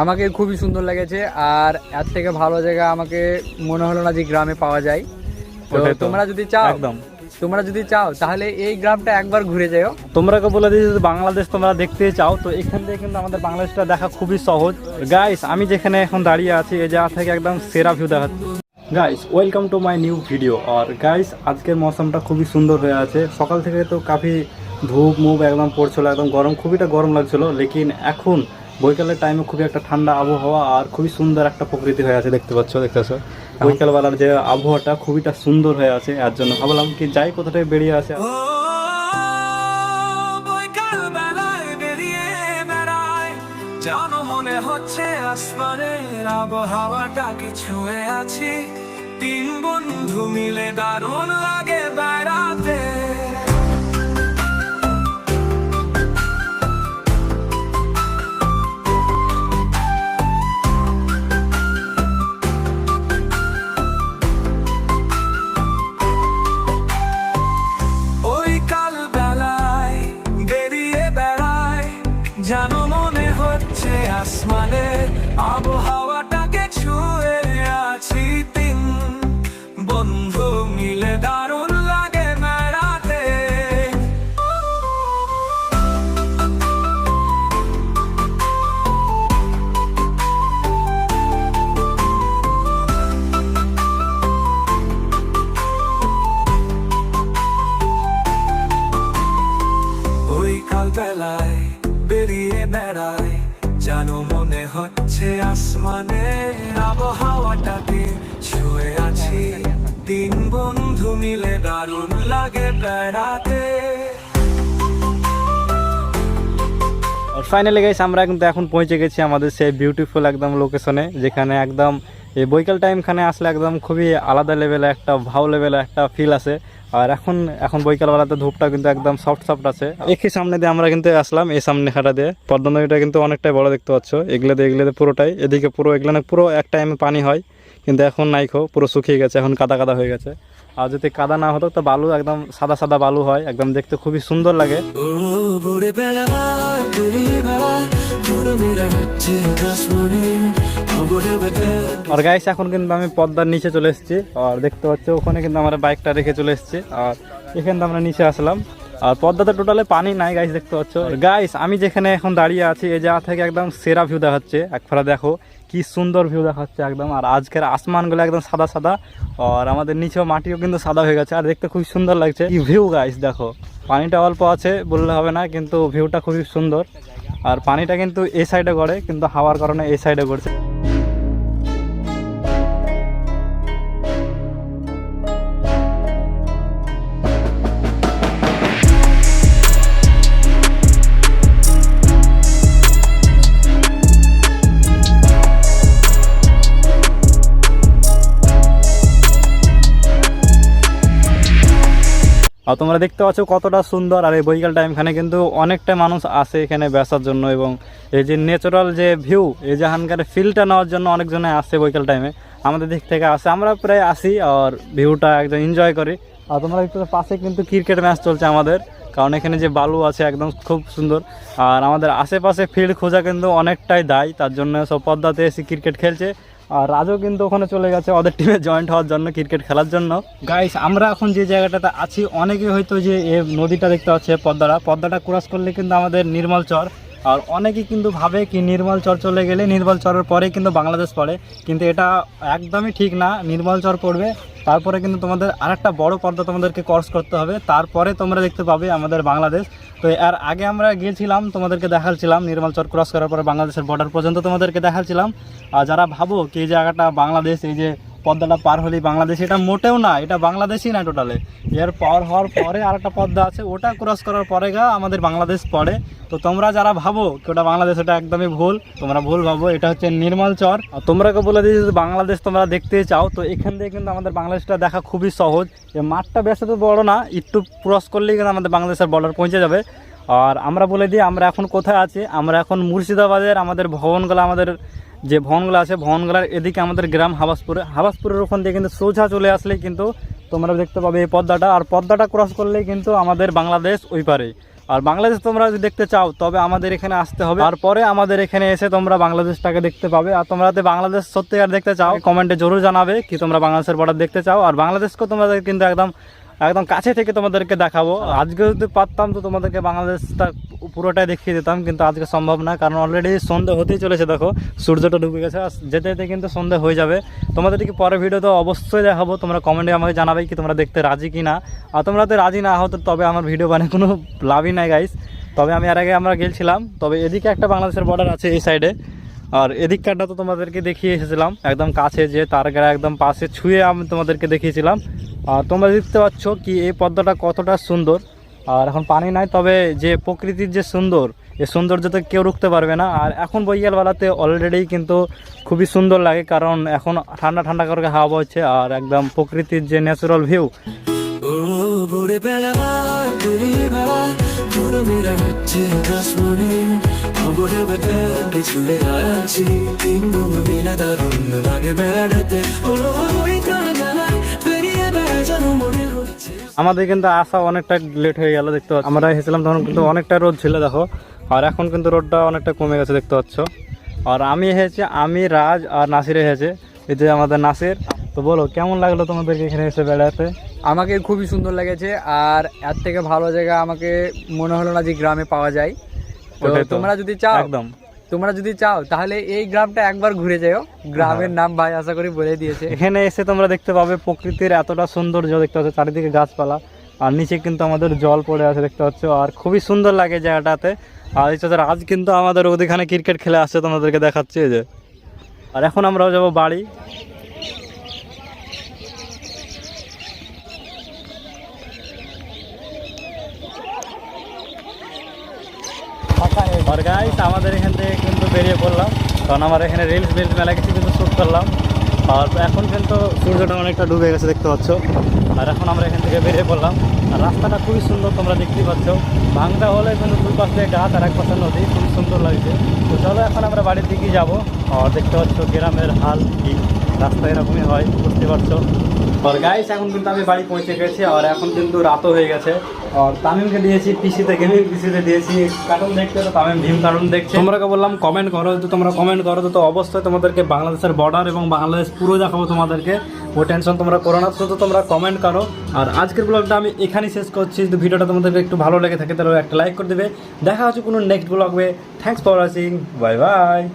আমাকে খুবই সুন্দর লেগেছে আর এর থেকে ভালো জায়গা আমাকে মনে হলো না যে গ্রামে পাওয়া যায়। তো তোমরা যদি চাও একদম। তোমরা যদি চাও তাহলে এই গ্রামটা একবার ঘুরে যাও। তোমরাকে বলে দিই যদি বাংলাদেশ তোমরা দেখতে চাও তো এখান থেকে কিন্তু আমাদের বাংলাদেশটা দেখা খুবই সহজ। গাইস আমি যেখানে এখন দাঁড়িয়ে আছি এই জায়গা থেকে একদম সেরা ভিউ দেখা guys welcome to my new video R guys আজকের মৌসুমটা খুবই সুন্দর হয়ে আছে। সকাল থেকে তো কাফি ধূপ মুভ একদম পড়ছিল একদম গরম খুবইটা গরম লাগছিল লেকিন এখন বৈকালের টাইমে খুবই একটা ঠান্ডা আবহাওয়া আর খুবই সুন্দর একটা প্রকৃতি হয়ে আছে দেখতে পাচ্ছ দেখতেছো? বৈকালবেলার যে আবহাওয়াটা খুবইটা সুন্দর হয়ে আছে এর জন্য ভাবলাম কি যাই কোথা থেকে বেরিয়ে আসে। জানো মনে হচ্ছে আসমানের আবহাওয়াটা ছুঁয়ে আছি। তিন বন্ধু মিলে দারুণ লাগে বেড়াতে জানো মনে হচ্ছে আসমানে আবহাওয়াটাকে ছুঁয়ে আছি তিন। বন্ধু মিলে দারুণ লাগে বেড়াতে ওই কাল বেলায় বেরিয়ে বেড়ায় জানো মনে হচ্ছে আসমানে আবহাওয়াটাতে ছুঁয়ে আছি। তিন বন্ধু মিলে দারুণ লাগে বেড়াতে। ফাইনালি গাইস আমরা কিন্তু এখন পৌঁছে গেছি আমাদের সেই বিউটিফুল একদম লোকেশনে যেখানে একদম এই বৈকাল টাইমখানে আসলে একদম খুবই আলাদা লেভেলে একটা ভালো লেভেলে একটা ফিল আছে। আর এখন এখন বৈকালবেলাতে ধূপটা কিন্তু একদম সফট সফট আছে। একই সামনে দিয়ে আমরা কিন্তু আসলাম, এই সামনে হাটা দিয়ে। পদ্মা নদীটা কিন্তু অনেকটাই বড় দেখতে পাচ্ছ এগুলোতে এগুলোতে পুরোটাই। এদিকে পুরো এগুলো পুরো এক টাইমে পানি হয়, কিন্তু এখন নাইখো পুরো শুকিয়ে গেছে, এখন কাদা কাদা হয়ে গেছে। আর যদি কাদা না হতো, তো বালু একদম সাদা সাদা বালু হয়, একদম দেখতে খুবই সুন্দর লাগে। বেলা আর গাইস এখন কিন্তু আমি পদ্মার নিচে চলে এসেছি। আর দেখতে পাচ্ছ, ওখানে কিন্তু আমরা বাইকটা রেখে চলে এসেছি। আর এখান আমরা নিচে আসলাম। আর পদ্মাতে টোটালে পানি নাই গাইস দেখতে পাচ্ছ। গাইস আমি যেখানে এখন দাঁড়িয়ে আছি, এই জায়গা থেকে একদম সেরা ভিউ দেখাচ্ছে। একফারা দেখো, কি সুন্দর ভিউ দেখাচ্ছে একদম। আর আজকের আসমানগুলো একদম সাদা সাদা। আর আমাদের নিচেও মাটিও কিন্তু সাদা হয়ে গেছে। আর দেখতে খুব সুন্দর লাগছে। কি ভিউ গাইস দেখো। পানিটা অল্প আছে, বললে হবে না, কিন্তু ভিউটা খুবই সুন্দর। আর পানিটা কিন্তু এই সাইডে গড়ে, কিন্তু হাওয়ার কারণে এই সাইডে গড়ছে। আর তোমরা দেখতে পাচ্ছ কতটা সুন্দর। আর এই বৈকাল টাইমখানে কিন্তু অনেকটা মানুষ আসে এখানে বেসার জন্য এবং এই যে ন্যাচারাল যে ভিউ এই যেখানকার ফিলটা নেওয়ার জন্য অনেকজনে আসে বৈকাল টাইমে আমাদের দিক থেকে আসে, আমরা প্রায় আসি আর ভিউটা একদম এনজয় করি। আর তোমরা দেখতে পাশে কিন্তু ক্রিকেট ম্যাচ চলছে আমাদের, কারণ এখানে যে বালু আছে একদম খুব সুন্দর। আর আমাদের আশেপাশে ফিল্ড খোঁজা কিন্তু অনেকটাই দায়, তার জন্য সব পদ্মাতে এসে ক্রিকেট খেলছে। আর রাজও কিন্তু ওখানে চলে গেছে ওদের টিমে জয়েন্ট হওয়ার জন্য ক্রিকেট খেলার জন্য। গাইস আমরা এখন যে জায়গাটাতে আছি অনেকে হয়তো যে এ নদীটা দেখতে পাচ্ছে পদ্মাটা পদ্মাটা ক্রস করলে কিন্তু আমাদের নির্মল চর। আর অনেকেই কিন্তু ভাবে কি নির্মল চর চলে গেলে নির্মল চরের পরে কিন্তু বাংলাদেশ পড়ে। কিন্তু এটা একদমই ঠিক না, নির্মল চর পড়বে। তারপরে কিন্তু তোমাদের আরেকটা বড় পর্দা তোমাদেরকে ক্রস করতে হবে। তারপরে তোমরা দেখতে পাবে আমাদের বাংলাদেশ। তো এর আগে আমরা গিয়েছিলাম, তোমাদেরকে দেখাচ্ছিলাম নির্মল চর ক্রস করার পরে বাংলাদেশের বর্ডার পর্যন্ত তোমাদেরকে দেখাচ্ছিলাম। আর যারা ভাবো কি এই জায়গাটা বাংলাদেশ, এই যে পদ্মাটা পার হলেই বাংলাদেশ। এটা মোটেও না, এটা বাংলাদেশই না টোটালে এর পার হওয়ার পরে আর একটা পদ্মা আছে, ওটা ক্রস করার পরে গা আমাদের বাংলাদেশ পড়ে। তো তোমরা যারা ভাবো ওটা বাংলাদেশ, ওটা একদমই ভুল, তোমরা ভুল ভাবো, এটা হচ্ছে নির্মল চর। আর তোমরাকে বলে দিই যদি বাংলাদেশ তোমরা দেখতে চাও, তো এখান থেকে কিন্তু আমাদের বাংলাদেশটা দেখা খুবই সহজ। এই মাঠটা বেশ তো বড় না, একটু ক্রস করলেই কিন্তু আমাদের বাংলাদেশের বর্ডার পৌঁছে যাবে। আর আমরা বলে দিই, আমরা এখন কোথায় আছি? আমরা এখন মুর্শিদাবাদের, আমাদের ভবনগুলো আমাদের যে ভবনগুলো আছে, ভবনগুলোর এদিকে আমাদের গ্রাম হাবাসপুরে। হাবাসপুরের ওখান দিয়ে কিন্তু সোজা চলে আসলে কিন্তু তোমরা দেখতে পাবে এই পদ্মাটা। আর পদ্মাটা ক্রস করলেই কিন্তু আমাদের বাংলাদেশ ওই পারে। আর বাংলাদেশ তোমরা যদি দেখতে চাও, তবে আমাদের এখানে আসতে হবে। আর পরে আমাদের এখানে এসে তোমরা বাংলাদেশটাকে দেখতে পাবে। আর তোমরা যদি বাংলাদেশ সত্যিকার দেখতে চাও, কমেন্টে জরুর জানাবে কি তোমরা বাংলাদেশের বর্ডার দেখতে চাও। আর বাংলাদেশকে তোমাদের কিন্তু একদম একদম কাছে থেকে তোমাদেরকে দেখাবো। আজকে যদি পারতাম তো তোমাদেরকে বাংলাদেশটা পুরোটাই দেখিয়ে দিতাম, কিন্তু আজকে সম্ভব না, কারণ অলরেডি সন্ধে হতেই চলেছে, দেখো, সূর্যটা ডুবে গেছে, আর যেতে যেতে কিন্তু সন্ধে হয়ে যাবে। তোমাদেরকে পরের ভিডিও তো অবশ্যই দেখাবো, তোমরা কমেন্টে আমাকে জানাবে কি তোমরা দেখতে রাজি কি না আর তোমরা তো রাজি না হতো তবে আমার ভিডিও বানিয়ে কোনো লাভই নাই গাইস তবে আমি আর আগে আমরা গেছিলাম, তবে এদিকে একটা বাংলাদেশের বর্ডার আছে এই সাইডে আর এদিক কারটা তো তোমাদেরকে দেখিয়ে এসেছিলাম একদম কাছে যে তার গায়ে একদম পাশে ছুঁয়ে আমি তোমাদেরকে দেখিয়েছিলাম। আর তোমরা দেখতে পাচ্ছ কি এই পদ্মাটা কতটা সুন্দর। আর এখন পানি নাই, তবে যে প্রকৃতির যে সুন্দর, এ সৌন্দর্য তো কেউ রুখতে পারবে না। আর এখন বৈকালবেলাতে অলরেডি কিন্তু খুবই সুন্দর লাগে, কারণ এখন ঠান্ডা ঠান্ডা করে হাওয়া বইছে আর একদম প্রকৃতির যে ন্যাচারাল ভিউ ভোরবেলা বেলা আমাদের কিন্তু আসা অনেকটা লেট হয়ে গেল, দেখতে পাচ্ছ। আমরা এসেছিলাম তখন কিন্তু অনেকটা রোদ ছিল, দেখো। আর এখন কিন্তু রোডটা অনেকটা কমে গেছে, দেখতে পাচ্ছ। আর আমি এসেছি, আমি, রাজ আর নাসির এসেছে। এই যে আমাদের নাসির, তো বলো, কেমন লাগল তোমাদেরকে এখানে এসে বেড়াতে? আমাকে খুবই সুন্দর লেগেছে, আর এর থেকে ভালো জায়গা আমাকে মনে হলো না যে গ্রামে পাওয়া যায়। তোমরা যদি চাও একদম। তোমরা যদি চাও তাহলে এই গ্রামটা একবার ঘুরে যাও। গ্রামের নাম ভাই আশা করি বলে দিয়েছে। এখানে এসে তোমরা দেখতে পাবে প্রকৃতির এতটা সৌন্দর্য দেখতে পাচ্ছ চারিদিকে গাছপালা আর নিচে কিন্তু আমাদের জল পড়ে আছে দেখতে পাচ্ছ। আর খুবই সুন্দর লাগে জায়গাটাতে। আর এই যে রাজ কিন্তু আমাদের ওদিখানে ক্রিকেট খেলে আসছে তোমাদেরকে দেখাচ্ছে যে। আর এখন আমরাও যাব বাড়ি। আর গাইস আমাদের এখান থেকে কিন্তু বেরিয়ে পড়লাম। কারণ আমার এখানে রিলস রিলস মেলা কিছু কিন্তু শ্যুট করলাম। আর এখন কিন্তু সূর্যটা অনেকটা ডুবে গেছে, দেখতে পাচ্ছ। আর এখন আমরা এখান থেকে বেরিয়ে পড়লাম। আর রাস্তাটা খুবই সুন্দর, তোমরা দেখতেই পাচ্ছ। ভাঙটা হলে কিন্তু দুই পাশ গাছ আর এক পাশে নদী। খুবই সুন্দর লাগছে। তো চলো এখন আমরা বাড়ির দিকেই যাব। আর দেখতে পাচ্ছ, গ্রামের হাল কি। রাস্তা এরকমই হয়, বুঝতে পারছ? আর গাইস এখন কিন্তু আমি বাড়ি পৌঁছে গেছি, আর এখন কিন্তু রাতও হয়ে গেছে। আর তামিমকে দিয়েছি, পিসিতে গেমিং পিসিতে দিয়েছি কার্টুন দেখতে তো তামিম, ভীম কার্টুন দেখছে। তোমরাকে বললাম কমেন্ট করো তো তোমরা কমেন্ট করো, তো অবশ্যই তোমাদেরকে বাংলাদেশের বর্ডার এবং বাংলাদেশ পুরো দেখাবো তোমাদেরকে। ও টেনশন তোমরা করো না, শুধু তোমরা কমেন্ট করো। আর আজকের ব্লগটা আমি এখানেই শেষ করছি, যদি ভিডিওটা তোমাদেরকে একটু ভালো লেগে থাকে, তাহলে একটা লাইক করে দেবে। দেখা হচ্ছে কোনো নেক্সট ব্লগে thanks for watching bye bye